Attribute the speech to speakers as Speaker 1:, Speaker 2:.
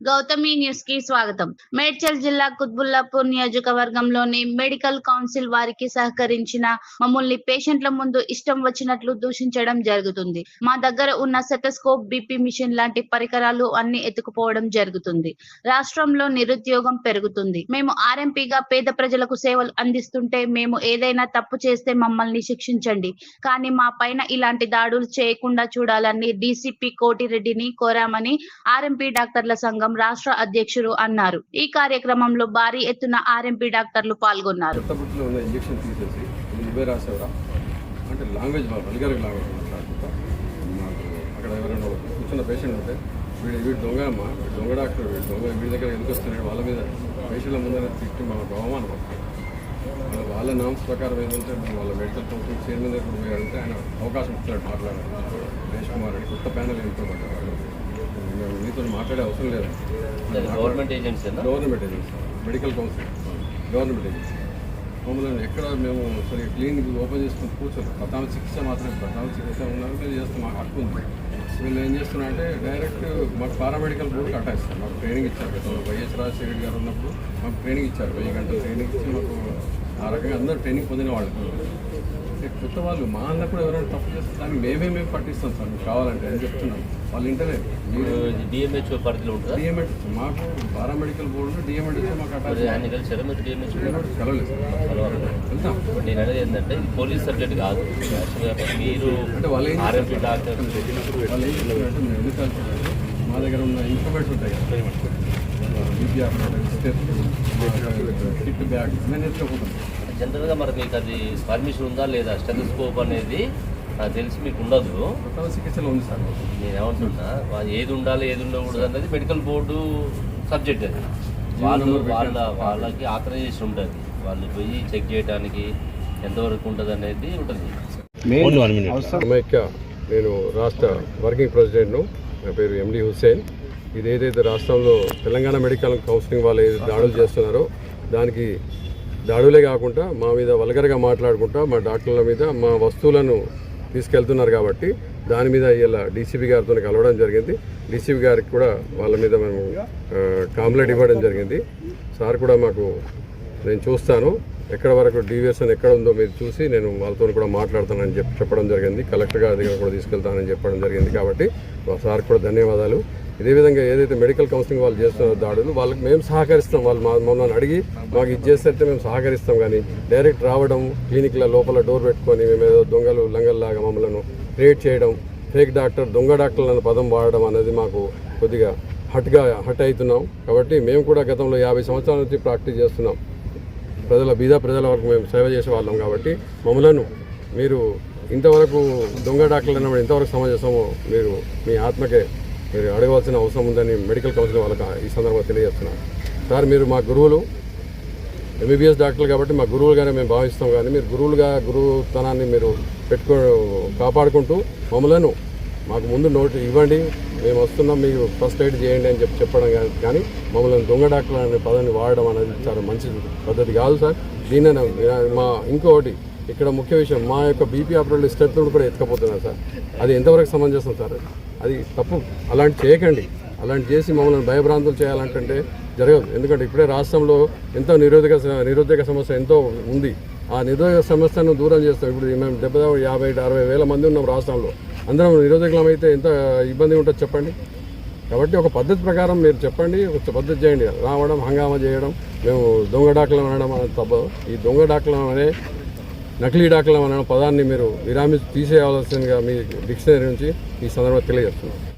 Speaker 1: గౌతమి న్యూస్కి స్వాగతం. మేడ్చల్ జిల్లా కుత్బుల్లాపూర్ నియోజకవర్గంలోని మెడికల్ కౌన్సిల్ వారికి సహకరించిన మమ్మల్ని పేషెంట్ల ముందు ఇష్టం వచ్చినట్లు దూషించడం జరుగుతుంది. మా దగ్గర ఉన్న సెటస్కోప్ బీపీ మిషన్ లాంటి పరికరాలు అన్ని ఎత్తుకుపోవడం జరుగుతుంది. రాష్ట్రంలో నిరుద్యోగం పెరుగుతుంది. మేము ఆర్ఎంపీగా పేద ప్రజలకు సేవలు అందిస్తుంటే మేము ఏదైనా తప్పు చేస్తే మమ్మల్ని శిక్షించండి. కానీ మా పైన ఇలాంటి దాడులు చేయకుండా చూడాలని డీసీపీ కోటిరెడ్డిని కోరామని ఆర్ఎంపీ డాక్టర్ల సంఘం రాష్ట్ర అధ్యక్షుడు అన్నారు. ఈ కార్యక్రమంలో భారీ ఎత్తున ఆర్ఎంపీ డాక్టర్లు పాల్గొన్నారు.
Speaker 2: అంటే లాంగ్వేజ్ వల్గర్ లాంగ్వేజ్ మాట్లాడుకుంటా అక్కడ ఎవరైనా కూర్చున్న పేషెంట్ ఉంటే వీడు వీడు దొంగ అమ్మ వీడు దొంగ డాక్టర్ వీడు దొంగ వీడి దగ్గర ఎందుకు వస్తున్నాడు వాళ్ళ మీద పేషెంట్ల ముందర తిట్టి మన అవమానం పడుతుంది వాళ్ళ నామ్స్ ప్రకారం ఏంటంటే మేము వాళ్ళ మెడికల్ కౌన్సిల్ చైర్మన్ దగ్గర పోయారంటే ఆయన అవకాశం ఇస్తాడు మాట్లాడాలి మహేష్ కుమార్ అని కొత్త ప్యానల్ ఎన్నుకోబడ్డారు మేము మీతో మాట్లాడే అవసరం లేదు
Speaker 3: government ఏజెన్సీనా
Speaker 2: government agency medical council government agency మమ్మల్ని ఎక్కడ మేము సరే క్లినిక్ ఓపెన్ చేసుకుని కూర్చోరు ప్రధాన చికిత్స మాత్రమే ప్రధాన చికిత్స ఉన్నారంటే చేస్తాం. మాకు హక్కు ఉంది. వీళ్ళు ఏం చేస్తున్నా అంటే డైరెక్ట్ మాకు పారామెడికల్ బోర్డుకి అటాయిస్తారు మాకు ట్రైనింగ్ ఇచ్చారు. గతంలో వైఎస్ రాజశేఖర గారు ఉన్నప్పుడు మాకు ట్రైనింగ్ ఇచ్చారు. వెయ్యి గంటలు ట్రైనింగ్ ఇచ్చి మాకు ఆ రకంగా అందరూ ట్రైనింగ్ పొందిన వాళ్ళు. కొత్త వాళ్ళు మా అన్నప్పుడు ఎవరైనా తప్పు చేస్తే దాన్ని మేమే మేము పట్టిస్తాం సార్ మీకు కావాలంటే అని చెప్తున్నాం. వాళ్ళు ఇంటలేదు మీరు
Speaker 3: డిఎంహెచ్ఓ పరిధిలో ఉంటుందా?
Speaker 2: డిఎంఎడ్ మాకు పారామెడికల్ బోర్డు డిఎంఎడ్ మాకు అటాచ్
Speaker 3: ఆయన కలిసి మీరు డిఎంహెచ్ఓ
Speaker 2: కలవలేదు వెళ్తాం.
Speaker 3: నేను అనేది ఏంటంటే పోలీస్ సబ్జెక్ట్ కాదు. మీరు
Speaker 2: అంటే వాళ్ళు
Speaker 3: ఆర్ఎంపీ డాక్టర్
Speaker 2: వాళ్ళు ఏం వెళ్తామంటే మా దగ్గర ఉన్న ఇన్స్ట్రుమెంట్స్ ఉంటాయి కిట్ బ్యాగ్
Speaker 3: జనరల్గా మరి మీకు అది పర్మిషన్ ఉందా లేదా? స్టెథోస్కోప్ అనేది నాకు తెలిసి మీకు ఉండదు.
Speaker 2: చికిత్సలో ఉంది సార్.
Speaker 3: నేను ఏమంటున్నా వా- ఏది ఉండాలి ఏది ఉండకూడదు అనేది మెడికల్ బోర్డు సబ్జెక్ట్ అది. వాళ్ళు వాళ్ళ వాళ్ళకి ఆథరైజేషన్ ఉంటుంది. వాళ్ళు పోయి చెక్ చేయడానికి ఎంతవరకు ఉంటుంది అనేది ఉంటుంది.
Speaker 2: నేను రాష్ట్ర వర్కింగ్ ప్రెసిడెంట్ను నా. పేరు ఎండి హుస్సేన్ ఇది ఏదైతే రాష్ట్రంలో తెలంగాణ మెడికల్ కౌన్సిలింగ్ వాళ్ళు ఏదైతే దాడులు చేస్తున్నారో దానికి దాడులే కాకుండా మా మీద వల్గరగా మాట్లాడుకుంటా మా డాక్టర్ల మీద మా వస్తువులను తీసుకెళ్తున్నారు కాబట్టి దాని మీద ఇలా డీసీపీ గారితో కలవడం జరిగింది. డీసీపీ గారికి కూడా వాళ్ళ మీద మేము కాంప్లైంట్ ఇవ్వడం జరిగింది. సార్ కూడా మాకు నేను చూస్తాను. ఎక్కడ వరకు డీవియేషన్ ఎక్కడ ఉందో మీరు చూసి నేను వాళ్ళతో కూడా మాట్లాడతానని చెప్పి చెప్పడం జరిగింది. కలెక్టర్ గారి దగ్గర కూడా తీసుకెళ్తానని చెప్పడం జరిగింది కాబట్టి మా సార్ కూడా ధన్యవాదాలు. ఇదే విధంగా ఏదైతే మెడికల్ కౌన్సిలింగ్ వాళ్ళు చేస్తున్న దాడులు వాళ్ళకి మేము సహకరిస్తాం. వాళ్ళు మా మమ్మల్ని అడిగి మాకు ఇది చేస్తే మేము సహకరిస్తాం కానీ డైరెక్ట్ రావడం క్లినిక్ల లోపల డోర్ పెట్టుకొని మేము ఏదో దొంగలు లంగల్లాగా మమ్మల్ని క్రియేట్ చేయడం ఫేక్ డాక్టర్ దొంగ డాక్టర్లు అనే పదం వాడడం అనేది మాకు కొద్దిగా హట్గా హట్ అవుతున్నాం. కాబట్టి మేము కూడా గతంలో యాభై సంవత్సరాల నుంచి ప్రాక్టీస్ చేస్తున్నాం. ప్రజల బీద ప్రజల వరకు మేము సేవ చేసే వాళ్ళం కాబట్టి మమ్మలను మీరు ఇంతవరకు దొంగ డాక్టర్లు అన్నప్పుడు ఇంతవరకు సమాజమో మీరు మీ ఆత్మకే మీరు అడగవలసిన అవసరం ఉందని మెడికల్ కౌన్సిల్ వాళ్ళకి ఈ సందర్భంగా తెలియజేస్తున్నాను సార్ మీరు మా గురువులు ఎంబీబీఎస్ డాక్టర్లు కాబట్టి మా గురువులుగానే మేము భావిస్తాం కానీ మీరు గురువులుగా గురువుతనాన్ని మీరు పెట్టుకో కాపాడుకుంటూ మమ్మలను మాకు ముందు నోటు ఇవ్వండి. మేము వస్తున్నాం మీరు ఫస్ట్ ఎయిడ్ చేయండి అని చెప్పి చెప్పడం కానీ కానీ మమ్మల్ని దొంగ డాక్టర్ అనే పదాన్ని వాడడం అనేది చాలా మంచి పద్ధతి కాదు సార్. దీన్ని మా ఇంకొకటి ఇక్కడ ముఖ్య విషయం మా యొక్క బీపీ ఆపరేటర్లు స్టెప్ కూడా ఎత్తుకపోతున్నారు సార్. అది ఎంతవరకు సమంజసం సార్? అది తప్పు. అలాంటి చేయకండి. అలాంటి చేసి మమ్మల్ని భయభ్రాంతులు చేయాలంటే జరగదు. ఎందుకంటే ఇప్పుడే రాష్ట్రంలో ఎంతో నిరోధక నిరుద్యోగ సమస్య ఎంతో ఉంది. ఆ నిరోధక సమస్యను దూరం చేస్తాం. ఇప్పుడు మేము డెబ్బై యాభై అరవై వేల మంది ఉన్నాం రాష్ట్రంలో. అందరం నిరుద్యోగులం అయితే ఎంత ఇబ్బంది ఉంటుంది చెప్పండి? కాబట్టి ఒక పద్ధతి ప్రకారం మీరు చెప్పండి. ఒక పద్ధతి చేయండి. రావడం హంగామా చేయడం మేము దొంగ డాక్లం అనడం అనేది తప్ప ఈ దొంగ డాక్లం అనే నకిలీ డాక్టర్లు అనే పదాన్ని మీరు విరామి తీసేయవలసిందిగా మీ డిక్షనరీ నుంచి ఈ సందర్భంగా తెలియజేస్తున్నాను